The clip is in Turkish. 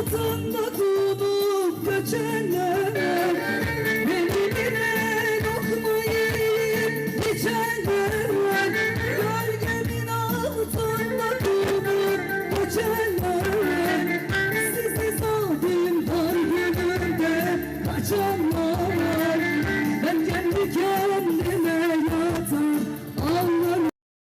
Vatanla doğup göçenler. Beni bile lokma yiyip içenler Gölgemin altında doğup göçenler. Sizi aldım dar günümde kaçanlar. Ben kendi kendime